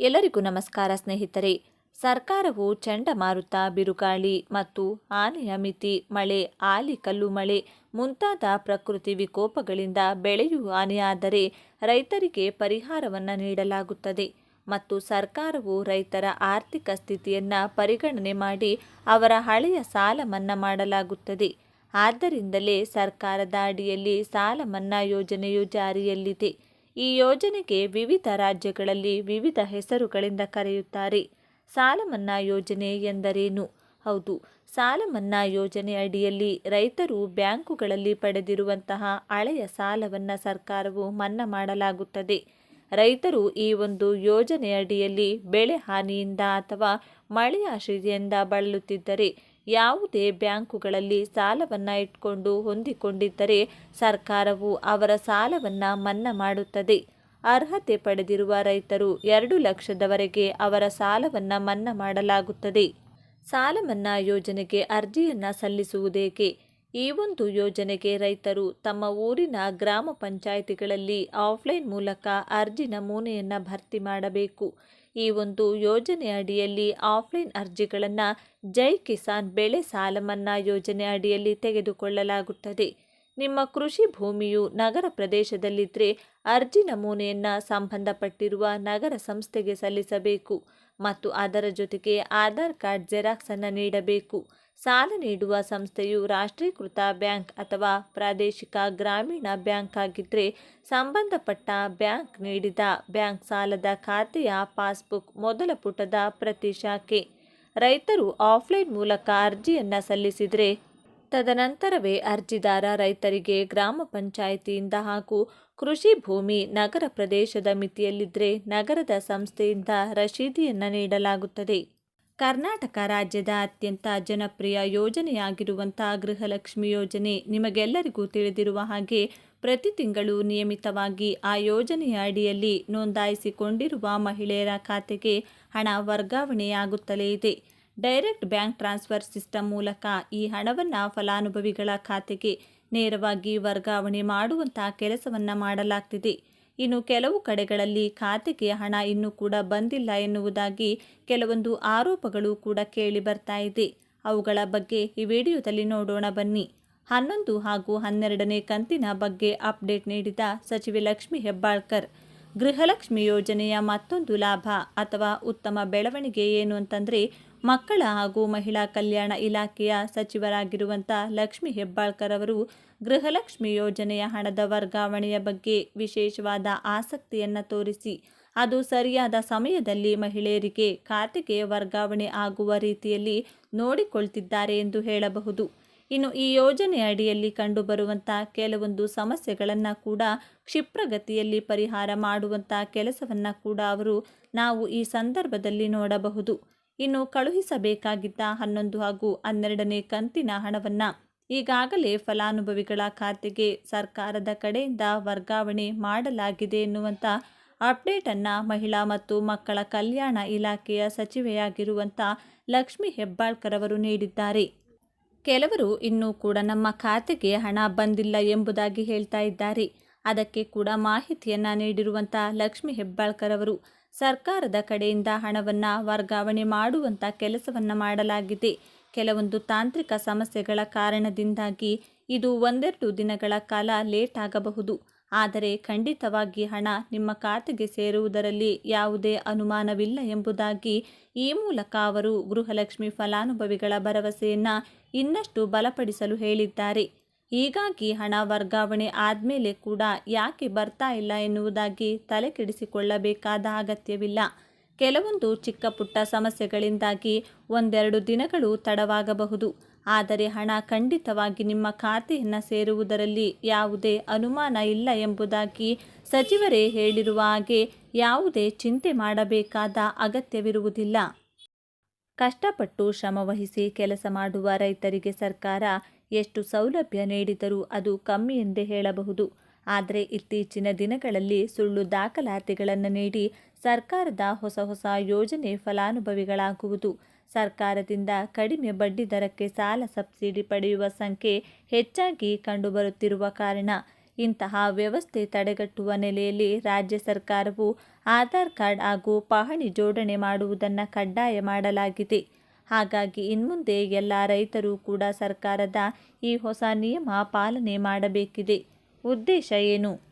ಎಲ್ಲರಿಗೂ ನಮಸ್ಕಾರ ಸ್ನೇಹಿತರೆ. ಸರ್ಕಾರವು ಚಂಡಮಾರುತ ಬಿರುಗಾಳಿ ಮತ್ತು ಆನೆಯ ಮಿತಿ, ಮಳೆ ಆಲಿ ಕಲ್ಲು ಮಳೆ ಮುಂತಾದ ಪ್ರಕೃತಿ ವಿಕೋಪಗಳಿಂದ ಬೆಳೆಯು ಹಾನಿಯಾದರೆ ರೈತರಿಗೆ ಪರಿಹಾರವನ್ನು ನೀಡಲಾಗುತ್ತದೆ ಮತ್ತು ಸರ್ಕಾರವು ರೈತರ ಆರ್ಥಿಕ ಸ್ಥಿತಿಯನ್ನು ಪರಿಗಣನೆ ಮಾಡಿ ಅವರ ಹಳೆಯ ಸಾಲ ಮನ್ನಾ ಮಾಡಲಾಗುತ್ತದೆ. ಆದ್ದರಿಂದಲೇ ಸರ್ಕಾರದ ಅಡಿಯಲ್ಲಿ ಸಾಲ ಮನ್ನಾ ಯೋಜನೆಯು ಜಾರಿಯಲ್ಲಿದೆ. ಈ ಯೋಜನೆಗೆ ವಿವಿಧ ರಾಜ್ಯಗಳಲ್ಲಿ ವಿವಿಧ ಹೆಸರುಗಳಿಂದ ಕರೆಯುತ್ತಾರೆ. ಸಾಲ ಮನ್ನಾ ಯೋಜನೆ ಎಂದರೇನು? ಹೌದು ಸಾಲ ಮನ್ನಾ ಯೋಜನೆ ಅಡಿಯಲ್ಲಿ ರೈತರು ಬ್ಯಾಂಕುಗಳಲ್ಲಿ ಪಡೆದಿರುವಂತಹ ಹಳೆಯ ಸಾಲವನ್ನು ಸರ್ಕಾರವು ಮನ್ನಾ ಮಾಡಲಾಗುತ್ತದೆ. ರೈತರು ಈ ಒಂದು ಯೋಜನೆ ಅಡಿಯಲ್ಲಿ ಬೆಳೆ ಹಾನಿಯಿಂದ ಅಥವಾ ಮಳೆಯ ಆಶ್ರಯದಿಂದ ಬಳಲುತ್ತಿದ್ದರೆ ಯಾವುದೇ ಬ್ಯಾಂಕುಗಳಲ್ಲಿ ಸಾಲವನ್ನು ಇಟ್ಕೊಂಡು ಹೊಂದಿಕೊಂಡಿದ್ದರೆ ಸರ್ಕಾರವು ಅವರ ಸಾಲವನ್ನು ಮನ್ನಾ ಮಾಡುತ್ತದೆ. ಅರ್ಹತೆ ಪಡೆದಿರುವ ರೈತರು ಎರಡು ಲಕ್ಷದವರೆಗೆ ಅವರ ಸಾಲವನ್ನು ಮನ್ನಾ ಮಾಡಲಾಗುತ್ತದೆ. ಸಾಲ ಮನ್ನಾ ಯೋಜನೆಗೆ ಅರ್ಜಿಯನ್ನು ಸಲ್ಲಿಸುವುದೇಕೆ? ಈ ಒಂದು ಯೋಜನೆಗೆ ರೈತರು ತಮ್ಮ ಊರಿನ ಗ್ರಾಮ ಪಂಚಾಯಿತಿಗಳಲ್ಲಿ ಆಫ್ಲೈನ್ ಮೂಲಕ ಅರ್ಜಿ ನಮೂನೆಯನ್ನು ಭರ್ತಿ ಮಾಡಬೇಕು. ಈ ಒಂದು ಯೋಜನೆ ಅಡಿಯಲ್ಲಿ ಆಫ್ಲೈನ್ ಅರ್ಜಿಗಳನ್ನು ಜೈ ಕಿಸಾನ್ ಬೆಳೆ ಸಾಲ ಮನ್ನಾ ಯೋಜನೆ ಅಡಿಯಲ್ಲಿ ತೆಗೆದುಕೊಳ್ಳಲಾಗುತ್ತದೆ. ನಿಮ್ಮ ಕೃಷಿ ಭೂಮಿಯು ನಗರ ಪ್ರದೇಶದಲ್ಲಿದ್ದರೆ ಅರ್ಜಿ ನಮೂನೆಯನ್ನು ಸಂಬಂಧಪಟ್ಟಿರುವ ನಗರ ಸಂಸ್ಥೆಗೆ ಸಲ್ಲಿಸಬೇಕು ಮತ್ತು ಅದರ ಜೊತೆಗೆ ಆಧಾರ್ ಕಾರ್ಡ್ ಜೆರಾಕ್ಸನ್ನು ನೀಡಬೇಕು. ಸಾಲ ನೀಡುವ ಸಂಸ್ಥೆಯು ರಾಷ್ಟ್ರೀಕೃತ ಬ್ಯಾಂಕ್ ಅಥವಾ ಪ್ರಾದೇಶಿಕ ಗ್ರಾಮೀಣ ಬ್ಯಾಂಕ್ ಆಗಿದ್ದರೆ ಸಂಬಂಧಪಟ್ಟ ಬ್ಯಾಂಕ್ ನೀಡಿದ ಬ್ಯಾಂಕ್ ಸಾಲದ ಖಾತೆಯ ಪಾಸ್ಬುಕ್ ಮೊದಲ ಪುಟದ ಪ್ರತಿ ಶಾಖೆ. ರೈತರು ಆಫ್ಲೈನ್ ಮೂಲಕ ಅರ್ಜಿಯನ್ನು ಸಲ್ಲಿಸಿದರೆ ತದನಂತರವೇ ಅರ್ಜಿದಾರ ರೈತರಿಗೆ ಗ್ರಾಮ ಪಂಚಾಯಿತಿಯಿಂದ ಹಾಗೂ ಕೃಷಿ ಭೂಮಿ ನಗರ ಪ್ರದೇಶದ ಮಿತಿಯಲ್ಲಿದ್ದರೆ ನಗರದ ಸಂಸ್ಥೆಯಿಂದ ರಶೀದಿಯನ್ನು ನೀಡಲಾಗುತ್ತದೆ. ಕರ್ನಾಟಕ ರಾಜ್ಯದ ಅತ್ಯಂತ ಜನಪ್ರಿಯ ಯೋಜನೆಯಾಗಿರುವಂಥ ಗೃಹಲಕ್ಷ್ಮಿ ಯೋಜನೆ ನಿಮಗೆಲ್ಲರಿಗೂ ತಿಳಿದಿರುವ ಹಾಗೆ ಪ್ರತಿ ತಿಂಗಳು ನಿಯಮಿತವಾಗಿ ಆ ಯೋಜನೆಯ ಅಡಿಯಲ್ಲಿ ನೋಂದಾಯಿಸಿಕೊಂಡಿರುವ ಮಹಿಳೆಯರ ಖಾತೆಗೆ ಹಣ ವರ್ಗಾವಣೆಯಾಗುತ್ತಲೇ ಇದೆ. ಡೈರೆಕ್ಟ್ ಬ್ಯಾಂಕ್ ಟ್ರಾನ್ಸ್ಫರ್ ಸಿಸ್ಟಮ್ ಮೂಲಕ ಈ ಹಣವನ್ನು ಫಲಾನುಭವಿಗಳ ಖಾತೆಗೆ ನೇರವಾಗಿ ವರ್ಗಾವಣೆ ಮಾಡುವಂಥ ಕೆಲಸವನ್ನು ಮಾಡಲಾಗ್ತಿದೆ. ಇನ್ನು ಕೆಲವು ಕಡೆಗಳಲ್ಲಿ ಖಾತೆಗೆ ಹಣ ಇನ್ನೂ ಕೂಡ ಬಂದಿಲ್ಲ ಎನ್ನುವುದಾಗಿ ಕೆಲವೊಂದು ಆರೋಪಗಳು ಕೂಡ ಕೇಳಿ ಬರ್ತಾ ಇದೆ. ಅವುಗಳ ಬಗ್ಗೆ ಈ ವಿಡಿಯೋದಲ್ಲಿ ನೋಡೋಣ ಬನ್ನಿ. ಹನ್ನೊಂದು ಹಾಗೂ ಹನ್ನೆರಡನೇ ಕಂತಿನ ಬಗ್ಗೆ ಅಪ್ಡೇಟ್ ನೀಡಿದ ಸಚಿವೆ ಲಕ್ಷ್ಮಿ ಹೆಬ್ಬಾಳ್ಕರ್, ಗೃಹಲಕ್ಷ್ಮಿ ಯೋಜನೆಯ ಮತ್ತೊಂದು ಲಾಭ ಅಥವಾ ಉತ್ತಮ ಬೆಳವಣಿಗೆ ಏನು ಅಂತಂದರೆ ಮಕ್ಕಳ ಹಾಗೂ ಮಹಿಳಾ ಕಲ್ಯಾಣ ಇಲಾಖೆಯ ಸಚಿವರಾಗಿರುವಂಥ ಲಕ್ಷ್ಮಿ ಹೆಬ್ಬಾಳ್ಕರ್ ಅವರು ಗೃಹಲಕ್ಷ್ಮಿ ಯೋಜನೆಯ ಹಣದ ವರ್ಗಾವಣೆಯ ಬಗ್ಗೆ ವಿಶೇಷವಾದ ಆಸಕ್ತಿಯನ್ನು ತೋರಿಸಿ, ಅದು ಸರಿಯಾದ ಸಮಯದಲ್ಲಿ ಮಹಿಳೆಯರಿಗೆ ಖಾತೆಗೆ ವರ್ಗಾವಣೆ ಆಗುವ ರೀತಿಯಲ್ಲಿ ನೋಡಿಕೊಳ್ತಿದ್ದಾರೆ ಎಂದು ಹೇಳಬಹುದು. ಇನ್ನು ಈ ಯೋಜನೆ ಅಡಿಯಲ್ಲಿ ಕಂಡುಬರುವಂಥ ಕೆಲವೊಂದು ಸಮಸ್ಯೆಗಳನ್ನು ಕೂಡ ಕ್ಷಿಪ್ರಗತಿಯಲ್ಲಿ ಪರಿಹಾರ ಮಾಡುವಂಥ ಕೆಲಸವನ್ನು ಕೂಡ ಅವರು ನಾವು ಈ ಸಂದರ್ಭದಲ್ಲಿ ನೋಡಬಹುದು. ಇನ್ನು ಕಳುಹಿಸಬೇಕಾಗಿದ್ದ ಹನ್ನೊಂದು ಹಾಗೂ ಹನ್ನೆರಡನೇ ಕಂತಿನ ಹಣವನ್ನು ಈಗಾಗಲೇ ಫಲಾನುಭವಿಗಳ ಖಾತೆಗೆ ಸರ್ಕಾರದ ಕಡೆಯಿಂದ ವರ್ಗಾವಣೆ ಮಾಡಲಾಗಿದೆ ಎನ್ನುವಂಥ ಅಪ್ಡೇಟನ್ನು ಮಹಿಳಾ ಮತ್ತು ಮಕ್ಕಳ ಕಲ್ಯಾಣ ಇಲಾಖೆಯ ಸಚಿವೆಯಾಗಿರುವಂಥ ಲಕ್ಷ್ಮಿ ಹೆಬ್ಬಾಳ್ಕರ್ ಅವರು ನೀಡಿದ್ದಾರೆ. ಕೆಲವರು ಇನ್ನೂ ಕೂಡ ನಮ್ಮ ಖಾತೆಗೆ ಹಣ ಬಂದಿಲ್ಲ ಎಂಬುದಾಗಿ ಹೇಳ್ತಾ ಇದ್ದಾರೆ. ಅದಕ್ಕೆ ಕೂಡ ಮಾಹಿತಿಯನ್ನು ನೀಡಿರುವಂಥ ಲಕ್ಷ್ಮಿ ಹೆಬ್ಬಾಳ್ಕರ್ ಅವರು ಸರ್ಕಾರದ ಕಡೆಯಿಂದ ಹಣವನ್ನು ವರ್ಗಾವಣೆ ಮಾಡುವಂಥ ಕೆಲಸವನ್ನು ಮಾಡಲಾಗಿದೆ. ಕೆಲವೊಂದು ತಾಂತ್ರಿಕ ಸಮಸ್ಯೆಗಳ ಕಾರಣದಿಂದಾಗಿ ಇದು ಒಂದೆರಡು ದಿನಗಳ ಕಾಲ ಲೇಟ್ ಆಗಬಹುದು. ಆದರೆ ಖಂಡಿತವಾಗಿ ಹಣ ನಿಮ್ಮ ಖಾತೆಗೆ ಸೇರುವುದರಲ್ಲಿ ಯಾವುದೇ ಅನುಮಾನವಿಲ್ಲ ಎಂಬುದಾಗಿ ಈ ಮೂಲಕ ಅವರು ಗೃಹಲಕ್ಷ್ಮಿ ಫಲಾನುಭವಿಗಳ ಭರವಸೆಯನ್ನು ಇನ್ನಷ್ಟು ಬಲಪಡಿಸಲು ಹೇಳಿದ್ದಾರೆ. ಹೀಗಾಗಿ ಹಣ ವರ್ಗಾವಣೆ ಆದಮೇಲೆ ಕೂಡ ಯಾಕೆ ಬರ್ತಾ ಇಲ್ಲ ಎನ್ನುವುದಾಗಿ ತಲೆ ಕೆಡಿಸಿಕೊಳ್ಳಬೇಕಾದ ಅಗತ್ಯವಿಲ್ಲ. ಕೆಲವೊಂದು ಚಿಕ್ಕ ಪುಟ್ಟ ಸಮಸ್ಯೆಗಳಿಂದಾಗಿ ಒಂದೆರಡು ದಿನಗಳು ತಡವಾಗಬಹುದು. ಆದರೆ ಹಣ ಖಂಡಿತವಾಗಿ ನಿಮ್ಮ ಖಾತೆಯನ್ನು ಸೇರುವುದರಲ್ಲಿ ಯಾವುದೇ ಅನುಮಾನ ಇಲ್ಲ ಎಂಬುದಾಗಿ ಸಚಿವರೇ ಹೇಳಿರುವ ಹಾಗೆ ಯಾವುದೇ ಚಿಂತೆ ಮಾಡಬೇಕಾದ ಅಗತ್ಯವಿರುವುದಿಲ್ಲ. ಕಷ್ಟಪಟ್ಟು ಶ್ರಮವಹಿಸಿ ಕೆಲಸ ಮಾಡುವ ರೈತರಿಗೆ ಸರ್ಕಾರ ಎಷ್ಟು ಸೌಲಭ್ಯ ನೀಡಿದರೂ ಅದು ಕಮ್ಮಿ ಎಂದೇ ಹೇಳಬಹುದು. ಆದರೆ ಇತ್ತೀಚಿನ ದಿನಗಳಲ್ಲಿ ಸುಳ್ಳು ದಾಖಲಾತಿಗಳನ್ನು ನೀಡಿ ಸರ್ಕಾರದ ಹೊಸ ಹೊಸ ಯೋಜನೆ ಫಲಾನುಭವಿಗಳಾಗುವುದು. ಸರ್ಕಾರದಿಂದ ಕಡಿಮೆ ಬಡ್ಡಿ ದರಕ್ಕೆ ಸಾಲ ಸಬ್ಸಿಡಿ ಪಡೆಯುವ ಸಂಖ್ಯೆ ಹೆಚ್ಚಾಗಿ ಕಂಡುಬರುತ್ತಿರುವ ಕಾರಣ ಇಂತಹ ವ್ಯವಸ್ಥೆ ತಡೆಗಟ್ಟುವ ನೆಲೆಯಲ್ಲಿ ರಾಜ್ಯ ಸರ್ಕಾರವು ಆಧಾರ್ ಕಾರ್ಡ್ ಹಾಗೂ ಪಹಣಿ ಜೋಡಣೆ ಮಾಡುವುದನ್ನು ಕಡ್ಡಾಯ ಮಾಡಲಾಗಿದೆ. ಹಾಗಾಗಿ ಇನ್ಮುಂದೆ ಎಲ್ಲ ರೈತರು ಕೂಡ ಸರ್ಕಾರದ ಈ ಹೊಸ ನಿಯಮ ಪಾಲನೆ ಮಾಡಬೇಕಿದೆ. ಉದ್ದೇಶ ಏನು?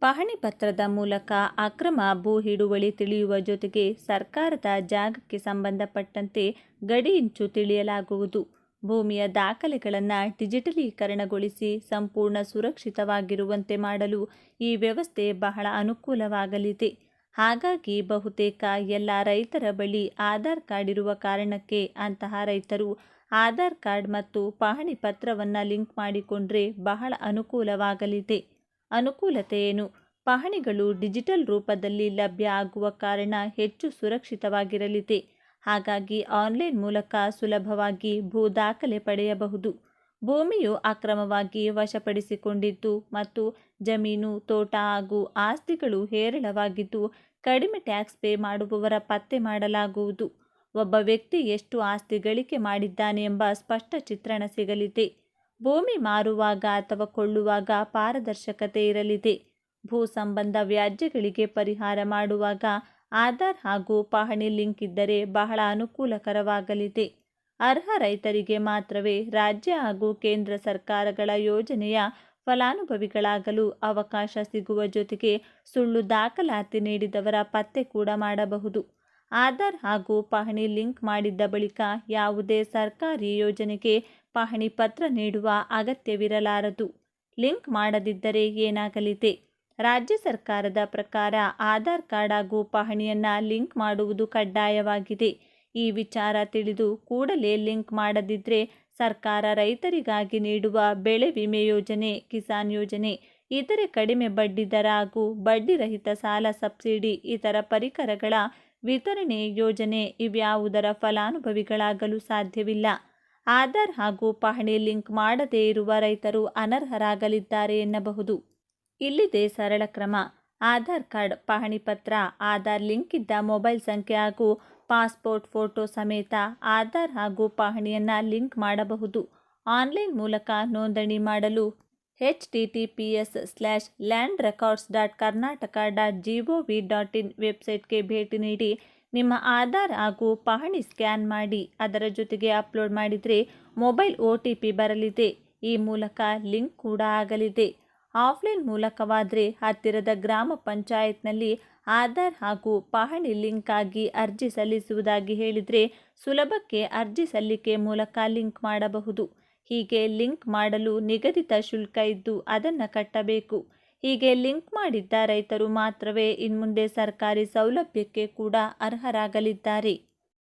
ಪಹಣಿ ಪತ್ರದ ಮೂಲಕ ಅಕ್ರಮ ಭೂ ಹಿಡುವಳಿ ತಿಳಿಯುವ ಜೊತೆಗೆ ಸರ್ಕಾರದ ಜಾಗಕ್ಕೆ ಸಂಬಂಧಪಟ್ಟಂತೆ ಗಡಿಯಿಂಚು ತಿಳಿಯಲಾಗುವುದು. ಭೂಮಿಯ ದಾಖಲೆಗಳನ್ನು ಡಿಜಿಟಲೀಕರಣಗೊಳಿಸಿ ಸಂಪೂರ್ಣ ಸುರಕ್ಷಿತವಾಗಿರುವಂತೆ ಮಾಡಲು ಈ ವ್ಯವಸ್ಥೆ ಬಹಳ ಅನುಕೂಲವಾಗಲಿದೆ. ಹಾಗಾಗಿ ಬಹುತೇಕ ಎಲ್ಲ ರೈತರ ಬಳಿ ಆಧಾರ್ ಕಾರ್ಡ್ ಇರುವ ಕಾರಣಕ್ಕೆ ಅಂತಹ ರೈತರು ಆಧಾರ್ ಕಾರ್ಡ್ ಮತ್ತು ಪಹಣಿ ಪತ್ರವನ್ನು ಲಿಂಕ್ ಮಾಡಿಕೊಂಡ್ರೆ ಬಹಳ ಅನುಕೂಲವಾಗಲಿದೆ. ಅನುಕೂಲತೆ ಏನು? ಪಹಣಿಗಳು ಡಿಜಿಟಲ್ ರೂಪದಲ್ಲಿ ಲಭ್ಯ ಆಗುವ ಕಾರಣ ಹೆಚ್ಚು ಸುರಕ್ಷಿತವಾಗಿರಲಿದೆ. ಹಾಗಾಗಿ ಆನ್ಲೈನ್ ಮೂಲಕ ಸುಲಭವಾಗಿ ಭೂ ದಾಖಲೆ ಪಡೆಯಬಹುದು. ಭೂಮಿಯು ಅಕ್ರಮವಾಗಿ ವಶಪಡಿಸಿಕೊಂಡಿತ್ತು ಮತ್ತು ಜಮೀನು, ತೋಟ ಹಾಗೂ ಆಸ್ತಿಗಳು ಹೇರಳವಾಗಿದ್ದು ಕಡಿಮೆ ಟ್ಯಾಕ್ಸ್ ಪೇ ಮಾಡುವವರ ಪತ್ತೆ ಮಾಡಲಾಗುವುದು. ಒಬ್ಬ ವ್ಯಕ್ತಿ ಎಷ್ಟು ಆಸ್ತಿ ಗಳಿಕೆ ಮಾಡಿದ್ದಾನೆ ಎಂಬ ಸ್ಪಷ್ಟ ಚಿತ್ರಣ ಸಿಗಲಿದೆ. ಭೂಮಿ ಮಾರುವಾಗ ಅಥವಾ ಕೊಳ್ಳುವಾಗ ಪಾರದರ್ಶಕತೆ ಇರಲಿದೆ. ಭೂ ಸಂಬಂಧ ವ್ಯಾಜ್ಯಗಳಿಗೆ ಪರಿಹಾರ ಮಾಡುವಾಗ ಆಧಾರ್ ಹಾಗೂ ಪಹಣಿ ಲಿಂಕ್ ಇದ್ದರೆ ಬಹಳ ಅನುಕೂಲಕರವಾಗಲಿದೆ. ಅರ್ಹ ರೈತರಿಗೆ ಮಾತ್ರವೇ ರಾಜ್ಯ ಹಾಗೂ ಕೇಂದ್ರ ಸರ್ಕಾರಗಳ ಯೋಜನೆಯ ಫಲಾನುಭವಿಗಳಾಗಲು ಅವಕಾಶ ಸಿಗುವ ಜೊತೆಗೆ ಸುಳ್ಳು ದಾಖಲಾತಿ ನೀಡಿದವರ ಪತ್ತೆ ಕೂಡ ಮಾಡಬಹುದು. ಆಧಾರ್ ಹಾಗೂ ಪಹಣಿ ಲಿಂಕ್ ಮಾಡಿದ್ದ ಬಳಿಕ ಯಾವುದೇ ಸರ್ಕಾರಿ ಯೋಜನೆಗೆ ಪಹಣಿ ಪತ್ರ ನೀಡುವ ಅಗತ್ಯವಿರಲಾರದು. ಲಿಂಕ್ ಮಾಡದಿದ್ದರೆ ಏನಾಗಲಿದೆ? ರಾಜ್ಯ ಸರ್ಕಾರದ ಪ್ರಕಾರ ಆಧಾರ್ ಕಾರ್ಡ್ ಹಾಗೂ ಪಹಣಿಯನ್ನು ಲಿಂಕ್ ಮಾಡುವುದು ಕಡ್ಡಾಯವಾಗಿದೆ. ಈ ವಿಚಾರ ತಿಳಿದು ಕೂಡಲೇ ಲಿಂಕ್ ಮಾಡದಿದ್ದರೆ ಸರ್ಕಾರ ರೈತರಿಗಾಗಿ ನೀಡುವ ಬೆಳೆ ವಿಮೆ ಯೋಜನೆ, ಕಿಸಾನ್ ಯೋಜನೆ, ಇತರೆ ಕಡಿಮೆ ಬಡ್ಡಿ ದರ ಹಾಗೂ ಬಡ್ಡಿರಹಿತ ಸಾಲ ಸಬ್ಸಿಡಿ, ಇತರ ಪರಿಕರಗಳ ವಿತರಣೆ ಯೋಜನೆ ಇವ್ಯಾವುದರ ಫಲಾನುಭವಿಗಳಾಗಲು ಸಾಧ್ಯವಿಲ್ಲ. ಆಧಾರ್ ಹಾಗೂ ಪಹಣಿ ಲಿಂಕ್ ಮಾಡದೇ ಇರುವ ರೈತರು ಅನರ್ಹರಾಗಲಿದ್ದಾರೆ ಎನ್ನಬಹುದು. ಇಲ್ಲಿದೆ ಸರಳ ಕ್ರಮ. ಆಧಾರ್ ಕಾರ್ಡ್, ಪಹಣಿ ಪತ್ರ, ಆಧಾರ್ ಲಿಂಕ್ ಇದ್ದ ಮೊಬೈಲ್ ಸಂಖ್ಯೆ ಹಾಗೂ ಪಾಸ್ಪೋರ್ಟ್ ಫೋಟೋ ಸಮೇತ ಆಧಾರ್ ಹಾಗೂ ಪಹಣಿಯನ್ನು ಲಿಂಕ್ ಮಾಡಬಹುದು. ಆನ್ಲೈನ್ ಮೂಲಕ ನೋಂದಣಿ ಮಾಡಲು H T T P S slash land records dot Karnataka dot G V dot in ವೆಬ್ಸೈಟ್ಗೆ ಭೇಟಿ ನೀಡಿ ನಿಮ್ಮ ಆಧಾರ್ ಹಾಗೂ ಪಹಣಿ ಸ್ಕ್ಯಾನ್ ಮಾಡಿ ಅದರ ಜೊತೆಗೆ ಅಪ್ಲೋಡ್ ಮಾಡಿದರೆ ಮೊಬೈಲ್ ಒ ಟಿ ಪಿ ಬರಲಿದೆ. ಈ ಮೂಲಕ ಲಿಂಕ್ ಕೂಡ ಆಗಲಿದೆ. ಆಫ್ಲೈನ್ ಮೂಲಕವಾದರೆ ಹತ್ತಿರದ ಗ್ರಾಮ ಪಂಚಾಯತ್ನಲ್ಲಿ ಆಧಾರ್ ಹಾಗೂ ಪಹಣಿ ಲಿಂಕ್ ಆಗಿ ಅರ್ಜಿ ಸಲ್ಲಿಸುವುದಾಗಿ ಹೇಳಿದರೆ ಸುಲಭಕ್ಕೆ ಅರ್ಜಿ ಸಲ್ಲಿಕೆ ಮೂಲಕ ಲಿಂಕ್ ಮಾಡಬಹುದು. ಹೀಗೆ ಲಿಂಕ್ ಮಾಡಲು ನಿಗದಿತ ಶುಲ್ಕ ಇದ್ದು ಅದನ್ನು ಕಟ್ಟಬೇಕು. ಹೀಗೆ ಲಿಂಕ್ ಮಾಡಿದ್ದ ರೈತರು ಮಾತ್ರವೇ ಇನ್ಮುಂದೆ ಸರ್ಕಾರಿ ಸೌಲಭ್ಯಕ್ಕೆ ಕೂಡ ಅರ್ಹರಾಗಲಿದ್ದಾರೆ.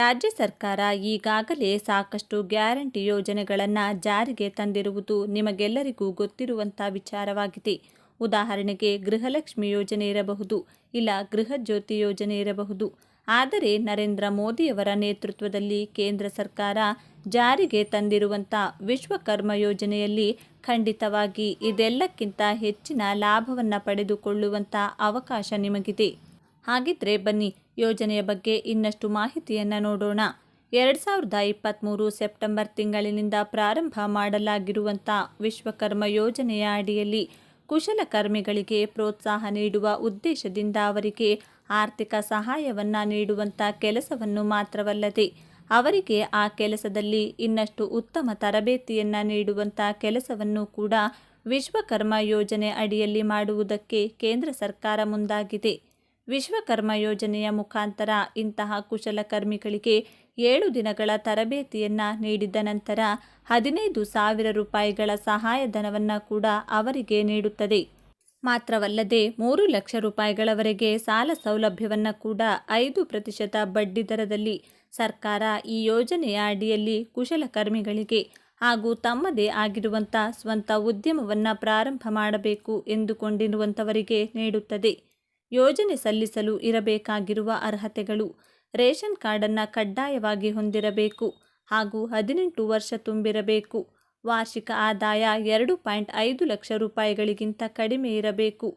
ರಾಜ್ಯ ಸರ್ಕಾರ ಈಗಾಗಲೇ ಸಾಕಷ್ಟು ಗ್ಯಾರಂಟಿ ಯೋಜನೆಗಳನ್ನು ಜಾರಿಗೆ ತಂದಿರುವುದು ನಿಮಗೆಲ್ಲರಿಗೂ ಗೊತ್ತಿರುವಂಥ ವಿಚಾರವಾಗಿದೆ. ಉದಾಹರಣೆಗೆ ಗೃಹಲಕ್ಷ್ಮಿ ಯೋಜನೆ ಇರಬಹುದು ಇಲ್ಲ ಗೃಹ ಜ್ಯೋತಿ ಯೋಜನೆ ಇರಬಹುದು. ಆದರೆ ನರೇಂದ್ರ ಮೋದಿಯವರ ನೇತೃತ್ವದಲ್ಲಿ ಕೇಂದ್ರ ಸರ್ಕಾರ ಜಾರಿಗೆ ತಂದಿರುವಂಥ ವಿಶ್ವಕರ್ಮ ಯೋಜನೆಯಲ್ಲಿ ಖಂಡಿತವಾಗಿ ಇದೆಲ್ಲಕ್ಕಿಂತ ಹೆಚ್ಚಿನ ಲಾಭವನ್ನು ಪಡೆದುಕೊಳ್ಳುವಂಥ ಅವಕಾಶ ನಿಮಗಿದೆ. ಹಾಗಿದ್ರೆ ಬನ್ನಿ, ಯೋಜನೆಯ ಬಗ್ಗೆ ಇನ್ನಷ್ಟು ಮಾಹಿತಿಯನ್ನು ನೋಡೋಣ. ಎರಡು ಸಾವಿರದ ಇಪ್ಪತ್ತ್ಮೂರು ಸೆಪ್ಟೆಂಬರ್ ತಿಂಗಳಿನಿಂದ ಪ್ರಾರಂಭ ಮಾಡಲಾಗಿರುವಂಥ ವಿಶ್ವಕರ್ಮ ಯೋಜನೆಯ ಅಡಿಯಲ್ಲಿ ಕುಶಲಕರ್ಮಿಗಳಿಗೆ ಪ್ರೋತ್ಸಾಹ ನೀಡುವ ಉದ್ದೇಶದಿಂದ ಅವರಿಗೆ ಆರ್ಥಿಕ ಸಹಾಯವನ್ನು ನೀಡುವಂಥ ಕೆಲಸವನ್ನು ಮಾತ್ರವಲ್ಲದೆ ಅವರಿಗೆ ಆ ಕೆಲಸದಲ್ಲಿ ಇನ್ನಷ್ಟು ಉತ್ತಮ ತರಬೇತಿಯನ್ನು ನೀಡುವಂಥ ಕೆಲಸವನ್ನು ಕೂಡ ವಿಶ್ವಕರ್ಮ ಯೋಜನೆ ಅಡಿಯಲ್ಲಿ ಮಾಡುವುದಕ್ಕೆ ಕೇಂದ್ರ ಸರ್ಕಾರ ಮುಂದಾಗಿದೆ. ವಿಶ್ವಕರ್ಮ ಯೋಜನೆಯ ಮುಖಾಂತರ ಇಂತಹ ಕುಶಲಕರ್ಮಿಗಳಿಗೆ ಏಳು ದಿನಗಳ ತರಬೇತಿಯನ್ನು ನೀಡಿದ ನಂತರ ಹದಿನೈದು ಸಾವಿರ ರೂಪಾಯಿಗಳ ಸಹಾಯಧನವನ್ನು ಕೂಡ ಅವರಿಗೆ ನೀಡುತ್ತದೆ. ಮಾತ್ರವಲ್ಲದೆ ಮೂರು ಲಕ್ಷ ರೂಪಾಯಿಗಳವರೆಗೆ ಸಾಲ ಸೌಲಭ್ಯವನ್ನು ಕೂಡ ಐದು ಪ್ರತಿಶತ ಬಡ್ಡಿ ದರದಲ್ಲಿ ಸರ್ಕಾರ ಈ ಯೋಜನೆಯ ಅಡಿಯಲ್ಲಿ ಕುಶಲಕರ್ಮಿಗಳಿಗೆ ಹಾಗೂ ತಮ್ಮದೇ ಆಗಿರುವಂಥ ಸ್ವಂತ ಉದ್ಯಮವನ್ನು ಪ್ರಾರಂಭ ಮಾಡಬೇಕು ಎಂದುಕೊಂಡಿರುವಂಥವರಿಗೆ ನೀಡುತ್ತದೆ. ಯೋಜನೆ ಸಲ್ಲಿಸಲು ಇರಬೇಕಾಗಿರುವ ಅರ್ಹತೆಗಳು ರೇಷನ್ ಕಾರ್ಡನ್ನು ಕಡ್ಡಾಯವಾಗಿ ಹೊಂದಿರಬೇಕು ಹಾಗೂ ಹದಿನೆಂಟು ವರ್ಷ ತುಂಬಿರಬೇಕು. ವಾರ್ಷಿಕ ಆದಾಯ ಎರಡು ಪಾಯಿಂಟ್ ಐದು ಲಕ್ಷ ರೂಪಾಯಿಗಳಿಗಿಂತ ಕಡಿಮೆ ಇರಬೇಕು.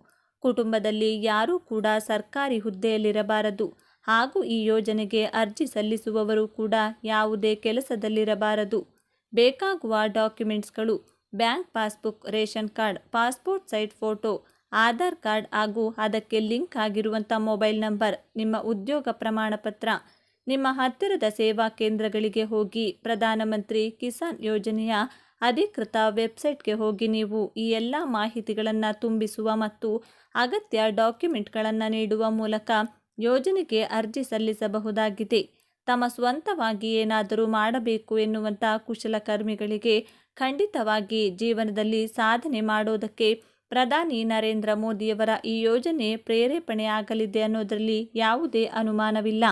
ಕುಟುಂಬದಲ್ಲಿ ಯಾರೂ ಕೂಡ ಸರ್ಕಾರಿ ಹುದ್ದೆಯಲ್ಲಿರಬಾರದು ಹಾಗೂ ಈ ಯೋಜನೆಗೆ ಅರ್ಜಿ ಸಲ್ಲಿಸುವವರು ಕೂಡ ಯಾವುದೇ ಕೆಲಸದಲ್ಲಿರಬಾರದು. ಬೇಕಾಗುವ ಡಾಕ್ಯುಮೆಂಟ್ಸ್ಗಳು bank passbook, ration card, passport size photo Aadhaar card ಹಾಗೂ ಅದಕ್ಕೆ ಲಿಂಕ್ ಆಗಿರುವಂಥ ಮೊಬೈಲ್ ನಂಬರ್, ನಿಮ್ಮ ಉದ್ಯೋಗ ಪ್ರಮಾಣಪತ್ರ, ನಿಮ್ಮ ಹತ್ತಿರದ ಸೇವಾ ಕೇಂದ್ರಗಳಿಗೆ ಹೋಗಿ ಪ್ರಧಾನಮಂತ್ರಿ ಕಿಸಾನ್ ಯೋಜನೆಯ ಅಧಿಕೃತ ವೆಬ್ಸೈಟ್ಗೆ ಹೋಗಿ ನೀವು ಈ ಎಲ್ಲ ಮಾಹಿತಿಗಳನ್ನು ತುಂಬಿಸುವ ಮತ್ತು ಅಗತ್ಯ ಡಾಕ್ಯುಮೆಂಟ್ಗಳನ್ನು ನೀಡುವ ಮೂಲಕ ಯೋಜನೆಗೆ ಅರ್ಜಿ ಸಲ್ಲಿಸಬಹುದಾಗಿದೆ. ತಮ್ಮ ಸ್ವಂತವಾಗಿ ಏನಾದರೂ ಮಾಡಬೇಕು ಎನ್ನುವಂಥ ಕುಶಲಕರ್ಮಿಗಳಿಗೆ ಖಂಡಿತವಾಗಿ ಜೀವನದಲ್ಲಿ ಸಾಧನೆ ಮಾಡೋದಕ್ಕೆ ಪ್ರಧಾನಿ ನರೇಂದ್ರ ಮೋದಿಯವರ ಈ ಯೋಜನೆ ಪ್ರೇರೇಪಣೆಯಾಗಲಿದೆ ಅನ್ನೋದರಲ್ಲಿ ಯಾವುದೇ ಅನುಮಾನವಿಲ್ಲ.